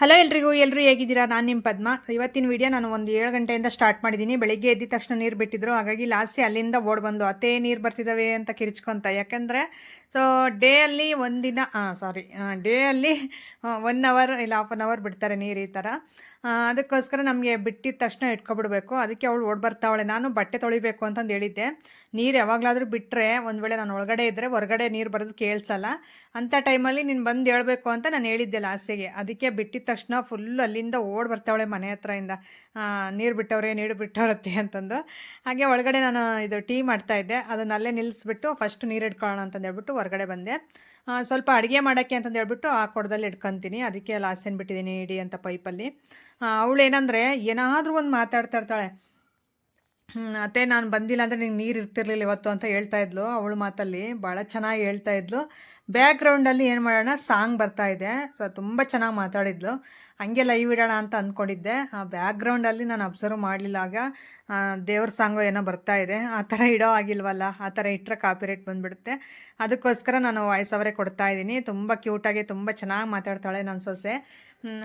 Hello ಎಲ್ರಿಗೂ ಎಲ್ಲರೂ ಹೇಗಿದ್ದೀರಾ? ನಾನು ನಿಮ್ಮ ಪದ್ಮ. ಇವತ್ತಿನ ವಿಡಿಯೋ ನಾನು ಒಂದು ಏಳು ಗಂಟೆಯಿಂದ ಸ್ಟಾರ್ಟ್ ಮಾಡಿದ್ದೀನಿ ಬೆಳಿಗ್ಗೆ ಎದ್ದ ತಕ್ಷಣ ನೀರು ಬಿಟ್ಟಿದ್ರು. ಹಾಗಾಗಿ ಲಾಸ್ಟಿ ಅಲ್ಲಿಂದ ಓಡ್ ಬಂದು ಅತ್ತೇ ನೀರು ಬರ್ತಿದ್ದಾವೆ ಅಂತ ಕಿರಿಚ್ಕೊಂತ. ಯಾಕೆಂದರೆ ಸೊ ಡೇ ಅಲ್ಲಿ ಒಂದಿನ ಸಾರಿ ಡೇ ಅಲ್ಲಿ ಒನ್ ಅವರ್ ಇಲ್ಲ ಹಾಫ್ ಆನ್ ಅವರ್ ಬಿಡ್ತಾರೆ ನೀರು ಈ ಥರ ಅದಕ್ಕೋಸ್ಕರ ನಮಗೆ ಬಿಟ್ಟಿದ ತಕ್ಷಣ ಇಟ್ಕೊಬಿಡ್ಬೇಕು. ಅದಕ್ಕೆ ಅವಳು ಓಡ್ ಬರ್ತಾವಳೆ. ನಾನು ಬಟ್ಟೆ ತೊಳಿಬೇಕು ಅಂತಂದು ಹೇಳಿದ್ದೆ. ನೀರು ಯಾವಾಗಲಾದರೂ ಬಿಟ್ಟರೆ ಒಂದು ವೇಳೆ ನಾನು ಒಳಗಡೆ ಇದ್ದರೆ ಹೊರಗಡೆ ನೀರು ಬರೋದು ಕೇಳಿಸಲ್ಲ. ಅಂಥ ಟೈಮಲ್ಲಿ ನೀನು ಬಂದು ಹೇಳಬೇಕು ಅಂತ ನಾನು ಹೇಳಿದ್ದೆ ಲಾಸ್ಟಿಗೆ. ಅದಕ್ಕೆ ಬಿಟ್ಟಿದ ತಕ್ಷಣ ಫುಲ್ ಅಲ್ಲಿಂದ ಓಡ್ ಬರ್ತಾವಳೆ ಮನೆ ಹತ್ರದಿಂದ ನೀರು ಬಿಟ್ಟವ್ರೆ, ನೀರು ಬಿಟ್ಟವ್ರತ್ತೆ ಅಂತಂದು. ಹಾಗೆ ಒಳಗಡೆ ನಾನು ಇದು ಟೀ ಮಾಡ್ತಾ ಇದ್ದೆ. ಅದನ್ನ ಅಲ್ಲೇ ನಿಲ್ಲಿಸ್ಬಿಟ್ಟು ಫಸ್ಟ್ ನೀರು ಇಟ್ಕೊಳ್ಳೋಣ ಅಂತಂದು ಹೇಳ್ಬಿಟ್ಟು ಹೊರಗಡೆ ಬಂದೆ. ಸ್ವಲ್ಪ ಅಡುಗೆ ಮಾಡೋಕ್ಕೆ ಅಂತಂದು ಹೇಳ್ಬಿಟ್ಟು ಆ ಕೊಡದಲ್ಲಿ ಇಟ್ಕೊತೀನಿ. ಅದಕ್ಕೆ ಲಾಸೇನು ಬಿಟ್ಟಿದ್ದೀನಿ, ಇಡಿ ಅಂತ ಪೈಪಲ್ಲಿ ಅವಳು ಏನಂದರೆ, ಏನಾದರೂ ಒಂದು ಮಾತಾಡ್ತಾ ಇರ್ತಾಳೆ. ಅತ್ತೆ, ನಾನು ಬಂದಿಲ್ಲ ಅಂದರೆ ನಿಂಗೆ ನೀರು ಇರ್ತಿರ್ಲಿಲ್ಲ ಇವತ್ತು ಅಂತ ಹೇಳ್ತಾ ಇದ್ಲು. ಅವಳ ಮಾತಲ್ಲಿ ಭಾಳ ಚೆನ್ನಾಗಿ ಹೇಳ್ತಾ ಇದ್ಲು. ಬ್ಯಾಕ್ಗ್ರೌಂಡಲ್ಲಿ ಏನು ಮಾಡೋಣ ಸಾಂಗ್ ಬರ್ತಾ ಇದೆ. ಸೊ ತುಂಬ ಚೆನ್ನಾಗಿ ಮಾತಾಡಿದ್ಲು. ಹಂಗೆ ಲೈವ್ ಇಡೋಣ ಅಂತ ಅಂದ್ಕೊಂಡಿದ್ದೆ ಆ ಬ್ಯಾಕ್ಗ್ರೌಂಡಲ್ಲಿ ನಾನು ಅಬ್ಸರ್ವ್ ಮಾಡಲಿಲ್ಲ ಆಗ ದೇವ್ರ ಸಾಂಗು ಏನೋ ಬರ್ತಾ ಇದೆ. ಆ ಥರ ಇಡೋ ಆಗಿಲ್ವಲ್ಲ ಆ ಥರ ಇಟ್ಟರೆ ಕಾಪಿರೇಟ್ ಬಂದ್ಬಿಡುತ್ತೆ. ಅದಕ್ಕೋಸ್ಕರ ನಾನು ವಾಯ್ಸ್ ಅವರೇ ಕೊಡ್ತಾ ಇದ್ದೀನಿ. ತುಂಬ ಕ್ಯೂಟಾಗಿ ತುಂಬ ಚೆನ್ನಾಗಿ ಮಾತಾಡ್ತಾಳೆ ನನ್ನ ಸೊಸೆ.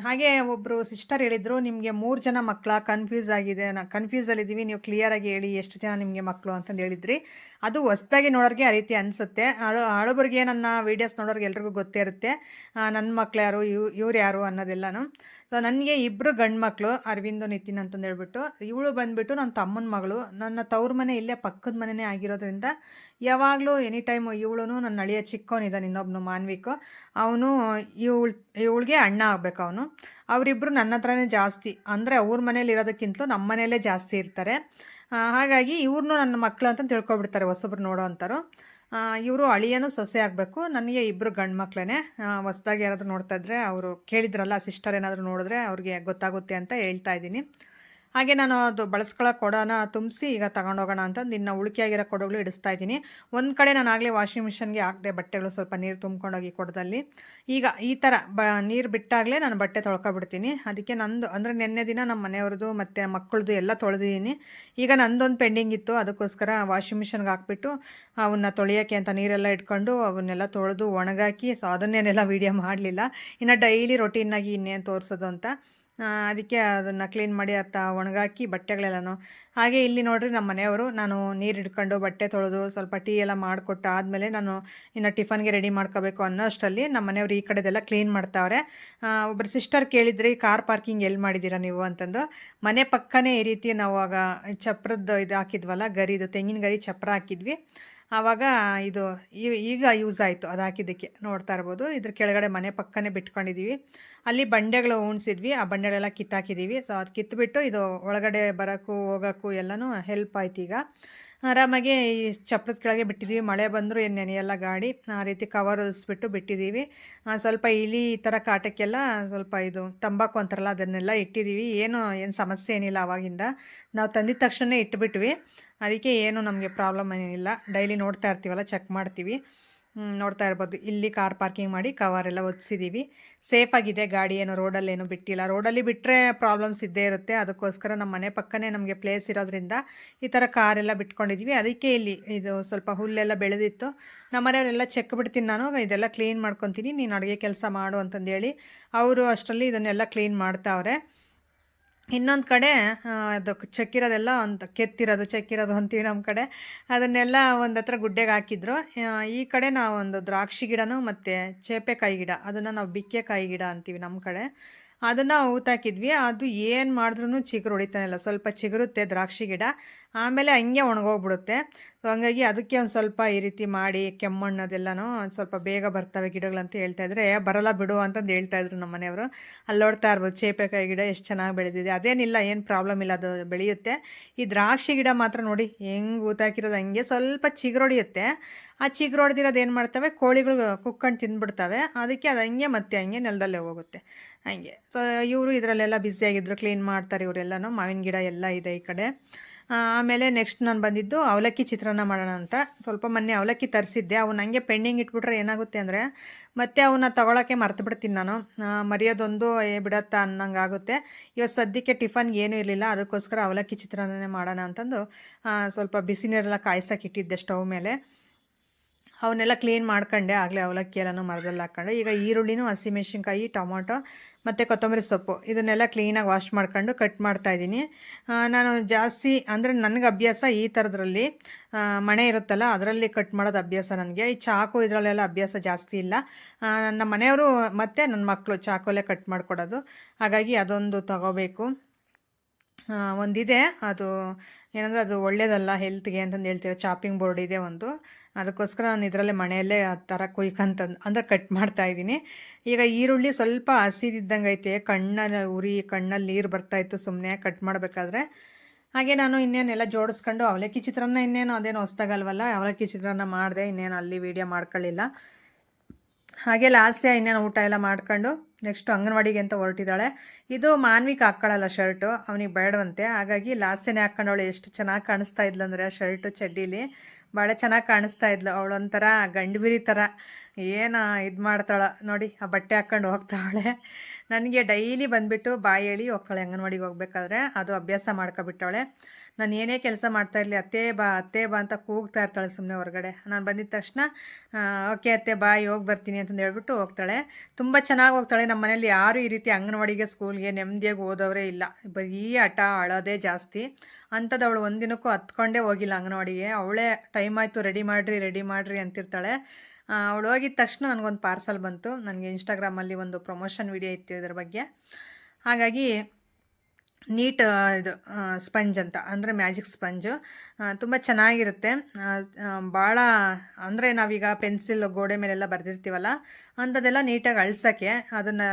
ಹಾಗೆ ಒಬ್ಬರು ಸಿಸ್ಟರ್ ಹೇಳಿದರು, ನಿಮಗೆ ಮೂರು ಜನ ಮಕ್ಕಳ ಕನ್ಫ್ಯೂಸ್ ಆಗಿದೆ. ನಾ ಕನ್ಫ್ಯೂಸಲ್ಲಿದ್ದೀವಿ ನೀವು ಕ್ಲಿಯರಾಗಿ ಹೇಳಿ ಎಷ್ಟು ಜನ ನಿಮಗೆ ಮಕ್ಕಳು ಅಂತಂದು ಹೇಳಿದ್ರಿ. ಅದು ಹೊಸ್ದಾಗಿ ನೋಡೋರಿಗೆ ಆ ರೀತಿ ಅನಿಸುತ್ತೆ. ಹಳು ಹಳಬರಿಗೆ ನನ್ನ ವೀಡಿಯೋಸ್ ನೋಡೋರಿಗೆ ಎಲ್ರಿಗೂ ಗೊತ್ತೇ ಇರುತ್ತೆ. ನನ್ನ ಮಕ್ಳು ಯಾರು, ಇವ್, ಇವ್ರು ಯಾರು ಅನ್ನೋದೆಲ್ಲನೂ. ಸೊ ನನಗೆ ಇಬ್ಬರು ಗಂಡು ಮಕ್ಕಳು ಅರವಿಂದು, ನಿತಿನ್ ಅಂತಂದು ಹೇಳ್ಬಿಟ್ಟು, ಇವಳು ಬಂದುಬಿಟ್ಟು ನನ್ನ ತಮ್ಮನ ಮಗಳು. ನನ್ನ ತವ್ರ ಮನೆ ಇಲ್ಲೇ ಪಕ್ಕದ ಮನೆಯೇ ಆಗಿರೋದ್ರಿಂದ, ಯಾವಾಗಲೂ ಎನಿ ಟೈಮ್ ಇವಳು ನನ್ನ ಅಳಿಯ ಚಿಕ್ಕವನಿದ್ದಾನೆ ಇನ್ನೊಬ್ಬನು ಮಾನ್ವಿಕು. ಅವನು ಇವಳು, ಇವಳಿಗೆ ಅಣ್ಣ ಆಗಬೇಕು ಅವನು. ಅವರಿಬ್ಬರು ನನ್ನ ಹತ್ರನೇ ಜಾಸ್ತಿ, ಅಂದರೆ ಅವ್ರ ಮನೇಲಿ ಇರೋದಕ್ಕಿಂತಲೂ ನಮ್ಮ ಮನೆಯಲ್ಲೇ ಜಾಸ್ತಿ ಇರ್ತಾರೆ. ಹಾಗಾಗಿ ಇವ್ರನ್ನೂ ನನ್ನ ಮಕ್ಕಳು ಅಂತ ತಿಳ್ಕೊಬಿಡ್ತಾರೆ ಹೊಸಬ್ರು ನೋಡೋ ಇವರು ಅಳಿಯನು ಸೊಸೆ ಆಗಬೇಕು. ನನಗೆ ಇಬ್ಬರು ಗಂಡು ಮಕ್ಕಳೇ ಹೊಸ್ದಾಗಿ ಯಾರಾದರೂ ನೋಡ್ತಾ ಇದ್ರೆ ಅವರು ಕೇಳಿದ್ರಲ್ಲ ಸಿಸ್ಟರ್ ಏನಾದರೂ ನೋಡಿದ್ರೆ ಅವ್ರಿಗೆ ಗೊತ್ತಾಗುತ್ತೆ ಅಂತ ಹೇಳ್ತಾ ಇದ್ದೀನಿ. ಹಾಗೆ ನಾನು ಅದು ಬಳಸ್ಕೊಳ್ಳೋ ಕೊಡನ ತುಂಬಿಸಿ ಈಗ ತಗೊಂಡೋಗೋಣ ಅಂತ ಇನ್ನು ಉಳಿಕೆಯಾಗಿರೋ ಕೊಡಗಳು ಇಡಿಸ್ತಾ ಇದ್ದೀನಿ. ಒಂದು ಕಡೆ ನಾನು ಆಗಲೇ ವಾಷಿಂಗ್ ಮಿಷನ್ಗೆ ಹಾಕಿದೆ ಬಟ್ಟೆಗಳು ಸ್ವಲ್ಪ ನೀರು ತುಂಬ್ಕೊಂಡೋಗಿ ಕೊಡದಲ್ಲಿ. ಈಗ ಈ ಥರ ಬ, ನೀರು ಬಿಟ್ಟಾಗಲೇ ನಾನು ಬಟ್ಟೆ ತೊಳ್ಕೊಬಿಡ್ತೀನಿ. ಅದಕ್ಕೆ ನಂದು, ಅಂದರೆ ನಿನ್ನೆ ದಿನ ನಮ್ಮ ಮನೆಯವ್ರದ್ದು ಮತ್ತು ಮಕ್ಕಳದು ಎಲ್ಲ ತೊಳೆದಿದ್ದೀನಿ. ಈಗ ನಂದೊಂದು ಪೆಂಡಿಂಗ್ ಇತ್ತು, ಅದಕ್ಕೋಸ್ಕರ ವಾಷಿಂಗ್ ಮಿಷನ್ಗೆ ಹಾಕ್ಬಿಟ್ಟು ಅವನ್ನ ತೊಳೆಯೋಕ್ಕೆ ಅಂತ ನೀರೆಲ್ಲ ಇಟ್ಕೊಂಡು ಅವನ್ನೆಲ್ಲ ತೊಳೆದು ಒಣಗಾಕಿ, ಸೊ ಅದನ್ನೇನೆಲ್ಲ ವೀಡಿಯೋ ಮಾಡಲಿಲ್ಲ. ಇನ್ನು ಡೈಲಿ ರೊಟೀನಾಗಿ ಇನ್ನೇನು ತೋರಿಸೋದು ಅಂತ. ಅದಕ್ಕೆ ಅದನ್ನು ಕ್ಲೀನ್ ಮಾಡಿ ಅತ್ತ ಒಣಗಾಕಿ ಬಟ್ಟೆಗಳೆಲ್ಲನೂ. ಹಾಗೆ ಇಲ್ಲಿ ನೋಡ್ರಿ ನಮ್ಮ ಮನೆಯವರು, ನಾನು ನೀರು ಹಿಡ್ಕೊಂಡು ಬಟ್ಟೆ ತೊಳೆದು ಸ್ವಲ್ಪ ಟೀ ಎಲ್ಲ ಮಾಡಿಕೊಟ್ಟು ಆದಮೇಲೆ ನಾನು ಇನ್ನು ಟಿಫನ್ಗೆ ರೆಡಿ ಮಾಡ್ಕೋಬೇಕು ಅನ್ನೋ ಅಷ್ಟರಲ್ಲಿ ನಮ್ಮ ಮನೆಯವರು ಈ ಕಡೆದೆಲ್ಲ ಕ್ಲೀನ್ ಮಾಡ್ತಾವ್ರೆ. ಒಬ್ಬರು ಸಿಸ್ಟರ್ ಕೇಳಿದ್ರಿ ಕಾರ್ ಪಾರ್ಕಿಂಗ್ ಎಲ್ಲಿ ಮಾಡಿದ್ದೀರಾ ನೀವು? ಅಂತಂದು. ಮನೆ ಪಕ್ಕನೇ ಈ ರೀತಿ ನಾವು ಆಗ ಚಪ್ರದ್ದು ಇದು ಹಾಕಿದ್ವಲ್ಲ, ಗರಿದು, ತೆಂಗಿನ ಗರಿ ಚಪ್ರ ಹಾಕಿದ್ವಿ. ಆವಾಗ ಇದು ಈಗ ಯೂಸ್ ಆಯಿತು ಅದು ಹಾಕಿದ್ದಕ್ಕೆ ನೋಡ್ತಾ ಇರ್ಬೋದು. ಇದ್ರ ಕೆಳಗಡೆ ಮನೆ ಪಕ್ಕನೇ ಬಿಟ್ಕೊಂಡಿದ್ದೀವಿ ಅಲ್ಲಿ ಬಂಡೆಗಳು ಉಣ್ಸಿದ್ವಿ. ಆ ಬಂಡೆಗಳೆಲ್ಲ ಕಿತ್ತಾಕಿದ್ದೀವಿ ಸೊ ಅದು ಕಿತ್ತುಬಿಟ್ಟು ಇದು ಒಳಗಡೆ ಬರೋಕ್ಕೂ ಹೋಗೋಕ್ಕೂ ಎಲ್ಲನೂ ಹೆಲ್ಪ್ ಆಯ್ತು ಈಗ. ಆರಾಮಾಗಿ ಈ ಚಪ್ರದ ಕೆಳಗೆ ಬಿಟ್ಟಿದ್ದೀವಿ ಮಳೆ ಬಂದರೂ ಏನು ನೆನೆಯಲ್ಲ ಗಾಡಿ. ಆ ರೀತಿ ಕವರ್ ಹೊಲಿಸ್ಬಿಟ್ಟು ಬಿಟ್ಟಿದ್ದೀವಿ ಸ್ವಲ್ಪ ಇಲಿ ಈ ಥರ ಕಾಟಕ್ಕೆಲ್ಲ ಸ್ವಲ್ಪ ಇದು ತಂಬಾಕು ಅಂತಾರಲ್ಲ, ಅದನ್ನೆಲ್ಲ ಇಟ್ಟಿದ್ದೀವಿ ಏನು ಏನು ಸಮಸ್ಯೆ ಏನಿಲ್ಲ ಅವಾಗಿಂದ. ನಾವು ತಂದಿದ ತಕ್ಷಣ ಇಟ್ಬಿಟ್ವಿ. ಅದಕ್ಕೆ ಏನು ನಮಗೆ ಪ್ರಾಬ್ಲಮ್ ಏನಿಲ್ಲ. ಡೈಲಿ ನೋಡ್ತಾ ಇರ್ತೀವಲ್ಲ ಚೆಕ್ ಮಾಡ್ತೀವಿ. ನೋಡ್ತಾ ಇರ್ಬೋದು. ಇಲ್ಲಿ ಕಾರ್ ಪಾರ್ಕಿಂಗ್ ಮಾಡಿ ಕವರ್ ಎಲ್ಲ ಸೇಫ್ ಸೇಫಾಗಿದೆ ಗಾಡಿ ಏನು ರೋಡಲ್ಲಿ ಏನು ಬಿಟ್ಟಿಲ್ಲ. ರೋಡಲ್ಲಿ ಬಿಟ್ಟರೆ ಪ್ರಾಬ್ಲಮ್ಸ್ ಇದ್ದೇ ಇರುತ್ತೆ. ಅದಕ್ಕೋಸ್ಕರ ನಮ್ಮ ಮನೆ ಪಕ್ಕನೇ ನಮಗೆ ಪ್ಲೇಸ್ ಇರೋದ್ರಿಂದ ಈ ಥರ ಕಾರೆಲ್ಲ ಬಿಟ್ಕೊಂಡಿದ್ವಿ. ಅದಕ್ಕೆ ಇಲ್ಲಿ ಇದು ಸ್ವಲ್ಪ ಹುಲ್ಲೆಲ್ಲ ಬೆಳೆದಿತ್ತು. ನಮ್ಮ ಮನೆಯವರೆಲ್ಲ ಚೆಕ್ ಬಿಡ್ತೀನಿ ನಾನು. ಇದೆಲ್ಲ ಕ್ಲೀನ್ ಮಾಡ್ಕೊತೀನಿ. ನೀನು ಅಡುಗೆ ಕೆಲಸ ಮಾಡು ಅಂತಂದೇಳಿ ಅವರು ಅಷ್ಟರಲ್ಲಿ ಇದನ್ನೆಲ್ಲ ಕ್ಲೀನ್ ಮಾಡ್ತಾವ್ರೆ. ಇನ್ನೊಂದು ಕಡೆ ಅದು ಚೆಕ್ಕಿರೋದೆಲ್ಲ ಒಂದು ಕೆತ್ತಿರೋದು, ಚಕ್ಕಿರೋದು ಅಂತೀವಿ ನಮ್ಮ ಕಡೆ. ಅದನ್ನೆಲ್ಲ ಒಂದು ಹತ್ರ ಗುಡ್ಡೆಗೆ ಹಾಕಿದ್ರು. ಈ ಕಡೆ ನಾವು ಒಂದು ದ್ರಾಕ್ಷಿ ಗಿಡನೂ ಮತ್ತು ಚೇಪೆಕಾಯಿ ಗಿಡ, ಅದನ್ನು ನಾವು ಬಿಕ್ಕೆಕಾಯಿ ಗಿಡ ಅಂತೀವಿ ನಮ್ಮ ಕಡೆ. ಅದನ್ನು ಊತಾಕಿದ್ವಿ. ಅದು ಏನು ಮಾಡಿದ್ರೂ ಚಿಗುರು ಹೊಡಿತಾನೆ ಇಲ್ಲ. ಸ್ವಲ್ಪ ಚಿಗುರುತ್ತೆ ದ್ರಾಕ್ಷಿ ಗಿಡ. ಆಮೇಲೆ ಹಂಗೆ ಒಣಗೋಗ್ಬಿಡುತ್ತೆ. ಸೊ ಹಂಗಾಗಿ ಅದಕ್ಕೆ ಒಂದು ಸ್ವಲ್ಪ ಈ ರೀತಿ ಮಾಡಿ ಕೆಮ್ಮಣ್ಣು ಅದೆಲ್ಲನೂ ಒಂದು ಸ್ವಲ್ಪ ಬೇಗ ಬರ್ತವೆ ಗಿಡಗಳಂತ ಹೇಳ್ತಾ ಇದ್ರೆ. "ಏ, ಬರಲ್ಲ ಬಿಡು ಅಂತಂದು ಹೇಳ್ತಾ ಇದ್ರು ನಮ್ಮ ಮನೆಯವರು. ಅಲ್ಲಿ ನೋಡ್ತಾ ಇರ್ಬೋದು ಚೇಪೆಕಾಯಿ ಗಿಡ ಎಷ್ಟು ಚೆನ್ನಾಗಿ ಬೆಳೆದಿದೆ. ಅದೇನಿಲ್ಲ ಏನು ಪ್ರಾಬ್ಲಮ್ ಇಲ್ಲ ಅದು ಬೆಳೆಯುತ್ತೆ. ಈ ದ್ರಾಕ್ಷಿ ಗಿಡ ಮಾತ್ರ ನೋಡಿ ಹೆಂಗೆ ಊತಾಕಿರೋದು ಹಂಗೆ ಸ್ವಲ್ಪ ಚಿಗುರೊಡಿಯುತ್ತೆ ಆ ಚಿಗುರೊಡ್ದಿರೋದು ಏನು ಮಾಡ್ತವೆ ಕೋಳಿಗಳು ಕುಕ್ಕಂಡು ತಿಂದ್ಬಿಡ್ತವೆ. ಅದಕ್ಕೆ ಅದು ಹಂಗೆ ಮತ್ತೆ ಹಂಗೆ ನೆಲದಲ್ಲೇ ಹೋಗುತ್ತೆ. ಹಂಗೆ. ಸೊ ಇವರು ಇದರಲ್ಲೆಲ್ಲ ಬ್ಯುಸಿಯಾಗಿದ್ದರು ಕ್ಲೀನ್ ಮಾಡ್ತಾರೆ ಇವರೆಲ್ಲನೂ. ಮಾವಿನ ಗಿಡ ಎಲ್ಲ ಇದೆ ಈ ಕಡೆ. ಆಮೇಲೆ ನೆಕ್ಸ್ಟ್ ನಾನು ಬಂದಿದ್ದು ಅವಲಕ್ಕಿ ಚಿತ್ರಾನ್ನ ಮಾಡೋಣ ಅಂತ. ಸ್ವಲ್ಪ ಮೊನ್ನೆ ಅವಲಕ್ಕಿ ತರಿಸಿದ್ದೆ. ಅವನ್ನ ಹಂಗೆ ಪೆಂಡಿಂಗ್ ಇಟ್ಬಿಟ್ರೆ ಏನಾಗುತ್ತೆ ಅಂದರೆ ಮತ್ತೆ ಅವನ್ನ ತೊಗೊಳಕ್ಕೆ ಮರ್ತು ಬಿಡ್ತೀನಿ ನಾನು ಮರೆಯೋದೊಂದು, ಏ ಬಿಡತ್ತಾ ಅನ್ನಂಗೆ ಆಗುತ್ತೆ. ಇವತ್ತು ಸದ್ಯಕ್ಕೆ ಟಿಫನ್ಗೆ ಏನೂ ಇರಲಿಲ್ಲ. ಅದಕ್ಕೋಸ್ಕರ ಅವಲಕ್ಕಿ ಚಿತ್ರಾನ್ನನೇ ಮಾಡೋಣ ಅಂತಂದು ಸ್ವಲ್ಪ ಬಿಸಿ ನೀರೆಲ್ಲ ಕಾಯ್ಸಕ್ಕೆ ಇಟ್ಟಿದ್ದೆ ಸ್ಟವ್ ಮೇಲೆ. ಅವನ್ನೆಲ್ಲ ಕ್ಲೀನ್ ಮಾಡ್ಕೊಂಡೆ. ಆಗಲೇ ಅವಲಕ್ಕಿ ಎಲ್ಲನೂ ಮರದಲ್ಲಿ ಹಾಕ್ಕೊಂಡೆ. ಈಗ ಈರುಳ್ಳಿನೂ ಹಸಿಮೆಣ್ಸಿನ್ಕಾಯಿ ಟೊಮೊಟೊ ಮತ್ತು ಕೊತ್ತಂಬರಿ ಸೊಪ್ಪು. ಇದನ್ನೆಲ್ಲ ಕ್ಲೀನಾಗಿ ವಾಶ್ ಮಾಡ್ಕೊಂಡು ಕಟ್ ಮಾಡ್ತಾ ಇದ್ದೀನಿ. ನಾನು ಜಾಸ್ತಿ ಅಂದರೆ ನನಗೆ ಅಭ್ಯಾಸ ಈ ಥರದ್ರಲ್ಲಿ ಮಣೆ ಇರುತ್ತಲ್ಲ, ಅದರಲ್ಲಿ ಕಟ್ ಮಾಡೋದು ಅಭ್ಯಾಸ ನನಗೆ. ಈ ಚಾಕು ಇದರಲ್ಲೆಲ್ಲ ಅಭ್ಯಾಸ ಜಾಸ್ತಿ ಇಲ್ಲ. ನನ್ನ ಮನೆಯವರು ಮತ್ತು ನನ್ನ ಮಕ್ಕಳು ಚಾಕುಲೇ ಕಟ್ ಮಾಡಿಕೊಡೋದು. ಹಾಗಾಗಿ ಅದೊಂದು ತಗೋಬೇಕು. ಒಂದಿದೆ. ಅದು ಏನಂದರೆ ಅದು ಒಳ್ಳೇದಲ್ಲ ಹೆಲ್ತ್ಗೆ ಅಂತಂದು ಹೇಳ್ತೀರ ಚಾಪಿಂಗ್ ಬೋರ್ಡ್ ಇದೆ ಒಂದು. ಅದಕ್ಕೋಸ್ಕರ ನಾನು ಇದರಲ್ಲೇ ಮನೆಯಲ್ಲೇ ಆ ಥರ ಕುಯ್ಕಂತ ಅಂದರೆ ಕಟ್ ಮಾಡ್ತಾ ಇದ್ದೀನಿ. ಈಗ ಈರುಳ್ಳಿ ಸ್ವಲ್ಪ ಹಸಿದಿದ್ದಂಗೆ ಐತೆ. ಕಣ್ಣಲ್ಲಿ ಉರಿ, ಕಣ್ಣಲ್ಲಿ ನೀರು ಬರ್ತಾಯಿತ್ತು ಸುಮ್ಮನೆ ಕಟ್ ಮಾಡಬೇಕಾದ್ರೆ. ಹಾಗೆ ನಾನು ಇನ್ನೇನೆಲ್ಲ ಜೋಡಿಸ್ಕೊಂಡು, ಅವಲಕ್ಕಿ ಚಿತ್ರಾನ್ನ ಇನ್ನೇನು ಅದೇನು ಹೊಸ್ದಾಗಲ್ವಲ್ಲ, ಅವಲಕ್ಕಿ ಚಿತ್ರಾನ್ನ ಮಾಡಿದೆ, ಇನ್ನೇನು ಅಲ್ಲಿ ವೀಡಿಯೋ ಮಾಡ್ಕೊಳ್ಳಿಲ್ಲ. ಹಾಗೆ ಲಾಸ್ಟೇ ಇನ್ನೇನು ಊಟ ಎಲ್ಲ ಮಾಡ್ಕೊಂಡು ನೆಕ್ಸ್ಟ್ ಅಂಗನವಾಡಿಗೆ ಅಂತ ಹೊರಟಿದ್ದಾಳೆ. ಇದು ಮಾನ್ವಿಕ್ ಹಾಕ್ಕೊಳ್ಳಲ್ಲ ಶರ್ಟು ಅವನಿಗೆ ಬೇಡವಂತೆ. ಹಾಗಾಗಿ ಲಾಸ್ಟೇನೆ ಹಾಕ್ಕೊಂಡವಳು ಎಷ್ಟು ಚೆನ್ನಾಗಿ ಕಾಣಿಸ್ತಾ ಇದ್ಲು ಅಂದರೆ ಆ ಶರ್ಟು ಚಡ್ಡೀಲಿ. ಭಾಳ ಚೆನ್ನಾಗಿ ಕಾಣಿಸ್ತಾ ಇದ್ಲು. ಅವಳೊಂಥರ ಗಂಡು ಗಂಡುಬಿರಿ ಥರ ಏನು ಇದು ಮಾಡ್ತಾಳೆ? ನೋಡಿ, ಆ ಬಟ್ಟೆ ಹಾಕ್ಕೊಂಡು ಹೋಗ್ತಾಳೆ ನನಗೆ ಡೈಲಿ ಬಂದುಬಿಟ್ಟು ಬಾಯಿ ಹೇಳಿ ಹೋಗ್ತಾಳೆ, ಅಂಗನವಾಡಿಗೆ ಹೋಗ್ಬೇಕಾದ್ರೆ. ಅದು ಅಭ್ಯಾಸ ಮಾಡ್ಕೊಬಿಟ್ಟಾಳೆ ನಾನು ಏನೇ ಕೆಲಸ ಮಾಡ್ತಾ ಇರಲಿ, ಅತ್ತೆ ಬಾ ಅತ್ತೆ ಬಾ ಅಂತ ಕೂಗ್ತಾ ಇರ್ತಾಳೆ ಸುಮ್ಮನೆ ಹೊರಗಡೆ. ನಾನು ಬಂದಿದ ತಕ್ಷಣ ಓಕೆ ಅತ್ತೆ, ಬಾಯಿ, ಹೋಗಿ ಬರ್ತೀನಿ ಅಂತಂದು ಹೇಳ್ಬಿಟ್ಟು ಹೋಗ್ತಾಳೆ. ತುಂಬ ಚೆನ್ನಾಗಿ ಹೋಗ್ತಾಳೆ. ನಮ್ಮ ಮನೇಲಿ ಯಾರು ಈ ರೀತಿ ಅಂಗನವಾಡಿಗೆ, ಸ್ಕೂಲ್ಗೆ ನೆಮ್ಮದಿಯಾಗಿ ಓದೋರೇ ಇಲ್ಲ. ಬರೀ ಹಠ ಅಳೋದೇ ಜಾಸ್ತಿ. ಅಂಥದ್ದು ಅವಳು ಒಂದಿನಕ್ಕೂ ಹತ್ಕೊಂಡೇ ಹೋಗಿಲ್ಲ ಅಂಗನವಾಡಿಗೆ. ಅವಳೇ, ಟೈಮ್ ಆಯಿತು, ರೆಡಿ ಮಾಡಿರಿ ರೆಡಿ ಮಾಡಿರಿ ಅಂತಿರ್ತಾಳೆ. ಅವಳು ಹೋಗಿದ ತಕ್ಷಣ ನನಗೊಂದು ಪಾರ್ಸಲ್ ಬಂತು. ನನಗೆ ಇನ್ಸ್ಟಾಗ್ರಾಮಲ್ಲಿ ಒಂದು ಪ್ರಮೋಷನ್ ವಿಡಿಯೋ ಇತ್ತು ಇದ್ರ ಬಗ್ಗೆ. ಹಾಗಾಗಿ ನೀಟ್ ಇದು ಸ್ಪಂಜ್ ಅಂತ, ಅಂದರೆ ಮ್ಯಾಜಿಕ್ ಸ್ಪಂಜು ತುಂಬ ಚೆನ್ನಾಗಿರುತ್ತೆ. ಭಾಳ ಅಂದರೆ ನಾವೀಗ ಪೆನ್ಸಿಲ್ ಗೋಡೆ ಮೇಲೆಲ್ಲ ಬರೆದಿರ್ತೀವಲ್ಲ ಅಂಥದ್ದೆಲ್ಲ ನೀಟಾಗಿ ಅಳ್ಸೋಕ್ಕೆ ಅದನ್ನು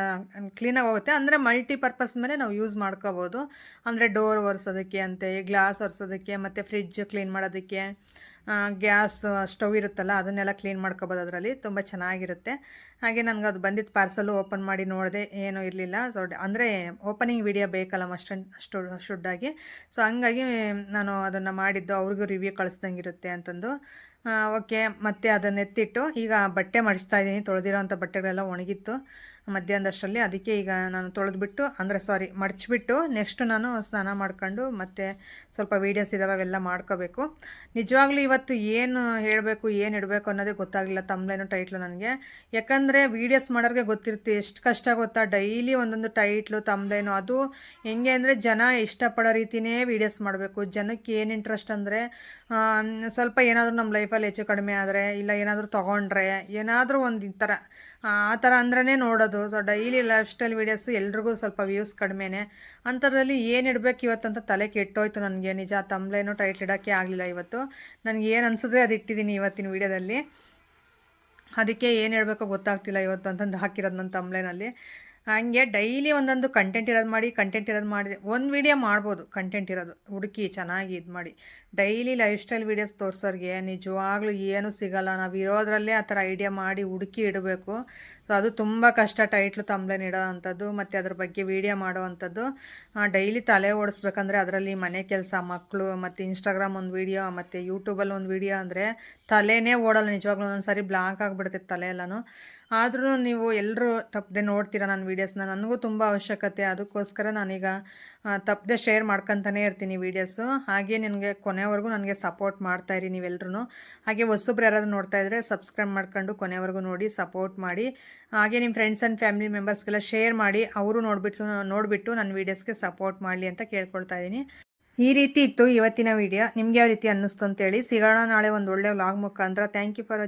ಕ್ಲೀನಾಗಿ ಹೋಗುತ್ತೆ. ಅಂದರೆ ಮಲ್ಟಿಪರ್ಪಸ್ ಮೇಲೆ ನಾವು ಯೂಸ್ ಮಾಡ್ಕೋಬೋದು. ಅಂದರೆ ಡೋರ್ ಒರೆಸೋದಕ್ಕೆ ಅಂತೆ ಗ್ಲಾಸ್ ಒರೆಸೋದಕ್ಕೆ, ಮತ್ತು ಫ್ರಿಡ್ಜ್ ಕ್ಲೀನ್ ಮಾಡೋದಕ್ಕೆ ಗ್ಯಾಸ್ ಸ್ಟವ್ ಇರುತ್ತಲ್ಲ ಅದನ್ನೆಲ್ಲ ಕ್ಲೀನ್ ಮಾಡ್ಕೋಬೋದು ಅದರಲ್ಲಿ. ತುಂಬ ಚೆನ್ನಾಗಿರುತ್ತೆ. ಹಾಗೆ ನನಗೆ ಅದು ಬಂದಿದ್ದ ಪಾರ್ಸಲು ಓಪನ್ ಮಾಡಿ ನೋಡಿದೆ ಏನೂ ಇರಲಿಲ್ಲ. ಸೊ ಅಂದರೆ ಓಪನಿಂಗ್ ವಿಡಿಯೋ ಬೇಕಲ್ಲ ಮಸ್ಟ್ ಅಷ್ಟು ಶುಡ್ಡಾಗಿ ಸೊ ಹಂಗಾಗಿ ನಾನು ಅದನ್ನು ಮಾಡಿದ್ದು ಅವ್ರಿಗೂ ರಿವ್ಯೂ ಕಳಿಸ್ದಂಗಿರುತ್ತೆ ಅಂತಂದು. ಓಕೆ. ಮತ್ತೆ ಅದನ್ನೆತ್ತಿಟ್ಟು ಈಗ ಬಟ್ಟೆ ಮಡಿಸ್ತಾ ಇದ್ದೀನಿ. ತೊಳೆದಿರೋ ಅಂಥ ಬಟ್ಟೆಗಳೆಲ್ಲ ಒಣಗಿತ್ತು. ಮಧ್ಯಾಹ್ನದಷ್ಟರಲ್ಲಿ ಅದಕ್ಕೆ ಈಗ ನಾನು ತೊಳೆದ್ಬಿಟ್ಟು, ಅಂದರೆ ಸಾರಿ ಮಡಚಿಬಿಟ್ಟು ನೆಕ್ಸ್ಟ್ ನಾನು ಸ್ನಾನ ಮಾಡ್ಕೊಂಡು ಮತ್ತೆ ಸ್ವಲ್ಪ ವೀಡಿಯೋಸ್ ಇದಾವೆ ಅವೆಲ್ಲ ಮಾಡ್ಕೋಬೇಕು. ನಿಜವಾಗ್ಲೂ ಇವತ್ತು ಏನು ಹೇಳಬೇಕು, ಏನು ಇಡಬೇಕು ಅನ್ನೋದೇ ಗೊತ್ತಾಗಲಿಲ್ಲ ತಮ್ಮಲೇನು ಟೈಟ್ಲು ನನಗೆ. ಯಾಕಂದರೆ ವೀಡಿಯೋಸ್ ಮಾಡೋರಿಗೆ ಗೊತ್ತಿರುತ್ತೆ ಎಷ್ಟು ಕಷ್ಟ ಗೊತ್ತಾ? ಡೈಲಿ ಒಂದೊಂದು ಟೈಟ್ಲು ತಮ್ಮಲೇನು ಅದು ಹೆಂಗೆ ಅಂದರೆ ಜನ ಇಷ್ಟಪಡೋ ರೀತಿಯೇ ವೀಡಿಯೋಸ್ ಮಾಡಬೇಕು. ಜನಕ್ಕೆ ಏನು ಇಂಟ್ರೆಸ್ಟ್ ಅಂದರೆ ಸ್ವಲ್ಪ ಏನಾದರೂ ನಮ್ಮ ಲೈಫಲ್ಲಿ ಹೆಚ್ಚು ಕಡಿಮೆ ಆದರೆ, ಇಲ್ಲ ಏನಾದರೂ ತೊಗೊಂಡ್ರೆ, ಏನಾದರೂ ಒಂದು ಈ ಥರ ಆ ಥರ ಅಂದ್ರೇ ನೋಡೋದು. So daily life style videos ಎಲ್ರಿಗೂ ಸ್ವಲ್ಪ ವ್ಯೂಸ್ ಕಡಿಮೆನೇ. ಅಂಥದ್ರಲ್ಲಿ ಏನು ಇಡಬೇಕು ಇವತ್ತಂತ ತಲೆ ಕೆಟ್ಟೋಯ್ತು ನನಗೆ. ನಿಜ ತಮ್ಲೇನು ಟೈಟ್ಲ್ ಇಡೋಕ್ಕೆ ಆಗಲಿಲ್ಲ ಇವತ್ತು. ನನಗೆ ಏನು ಅನಿಸಿದ್ರೆ ಅದು ಇಟ್ಟಿದ್ದೀನಿ ಇವತ್ತಿನ ವೀಡಿಯೋದಲ್ಲಿ ಅದಕ್ಕೆ ಏನು ಹೇಳಬೇಕೋ ಗೊತ್ತಾಗ್ತಿಲ್ಲ ಇವತ್ತು ಅಂತಂದು ಹಾಕಿರೋದು ನನ್ನ ತಮ್ಲೇನಲ್ಲಿ ಹಂಗೆ ಡೈಲಿ ಒಂದೊಂದು ಕಂಟೆಂಟ್ ಇರೋದು ಮಾಡಿ ಕಂಟೆಂಟ್ ಇರೋದು ಮಾಡಿ, ಒಂದು ವೀಡಿಯೋ ಮಾಡ್ಬೋದು ಕಂಟೆಂಟ್ ಇರೋದು. ಹುಡುಕಿ ಚೆನ್ನಾಗಿ ಇದು ಮಾಡಿ. ಡೈಲಿ ಲೈಫ್ ಸ್ಟೈಲ್ ವೀಡಿಯೋಸ್ ತೋರಿಸೋರಿಗೆ ನಿಜವಾಗ್ಲೂ ಏನೂ ಸಿಗಲ್ಲ. ನಾವು ಇರೋದ್ರಲ್ಲೇ ಆ ಥರ ಐಡಿಯಾ ಮಾಡಿ ಹುಡುಕಿ ಇಡಬೇಕು. ಸೊ ಅದು ತುಂಬ ಕಷ್ಟ ಟೈಟ್ಲು ತಂಬ್ಲೇನ್ ಇಡೋ ಅಂಥದ್ದು, ಮತ್ತು ಅದ್ರ ಬಗ್ಗೆ ವೀಡಿಯೋ ಮಾಡುವಂಥದ್ದು ಡೈಲಿ ತಲೆ ಓಡಿಸ್ಬೇಕಂದ್ರೆ ಅದರಲ್ಲಿ ಮನೆ ಕೆಲಸ ಮಕ್ಕಳು ಮತ್ತು ಇನ್ಸ್ಟಾಗ್ರಾಮ್ ಒಂದು ವೀಡಿಯೋ ಮತ್ತು ಯೂಟ್ಯೂಬಲ್ಲಿ ಒಂದು ವೀಡಿಯೋ ಅಂದರೆ ತಲೆನೇ ಓಡಲ್ಲ. ನಿಜವಾಗ್ಲೂ ಒಂದೊಂದು ಸಾರಿ ಬ್ಲಾಂಕ್ ಆಗಿಬಿಡ್ತೈತೆ ತಲೆ ಎಲ್ಲನೂ. ಆದರೂ ನೀವು ಎಲ್ಲರೂ ತಪ್ಪದೆ ನೋಡ್ತೀರಾ ನನ್ನ ವೀಡಿಯೋಸ್ನ ನನಗೂ ತುಂಬ ಅವಶ್ಯಕತೆ. ಅದಕ್ಕೋಸ್ಕರ ನಾನೀಗ ತಪ್ಪದೆ ಶೇರ್ ಮಾಡ್ಕೊತಾನೆ ಇರ್ತೀನಿ ವೀಡಿಯೋಸು ಹಾಗೆ ನಿನಗೆ ಕೊನೆವರೆಗೂ ನನಗೆ ಸಪೋರ್ಟ್ ಮಾಡ್ತಾಯಿರಿ ನೀವೆಲ್ಲರೂ ಹಾಗೆ ಹೊಸಬ್ರು ಯಾರಾದರೂ ನೋಡ್ತಾ ಇದ್ದರೆ ಸಬ್ಸ್ಕ್ರೈಬ್ ಮಾಡ್ಕೊಂಡು ಕೊನೆವರೆಗೂ ನೋಡಿ ಸಪೋರ್ಟ್ ಮಾಡಿ. ಹಾಗೆ ನಿಮ್ಮ ಫ್ರೆಂಡ್ಸ್ ಆ್ಯಂಡ್ ಫ್ಯಾಮಿಲಿ ಮೆಂಬರ್ಸ್ಗೆಲ್ಲ ಶೇರ್ ಮಾಡಿ ಅವರು ನೋಡಿಬಿಟ್ಟು ನೋಡಿಬಿಟ್ಟು ನನ್ನ ವೀಡಿಯೋಸ್ಗೆ ಸಪೋರ್ಟ್ ಮಾಡಲಿ ಅಂತ ಕೇಳ್ಕೊಳ್ತಾ ಇದ್ದೀನಿ ಈ ರೀತಿ ಇತ್ತು ಇವತ್ತಿನ ವಿಡಿಯೋ ನಿಮ್ಗೆ ಯಾವ ರೀತಿ ಅನ್ನಿಸ್ತು ಅಂತೇಳಿ ಸಿಗೋಣ ನಾಳೆ ಒಂದು ಒಳ್ಳೆ ವ್ಲಾಗ್ ಮುಖಾಂತರ. Thank you for watching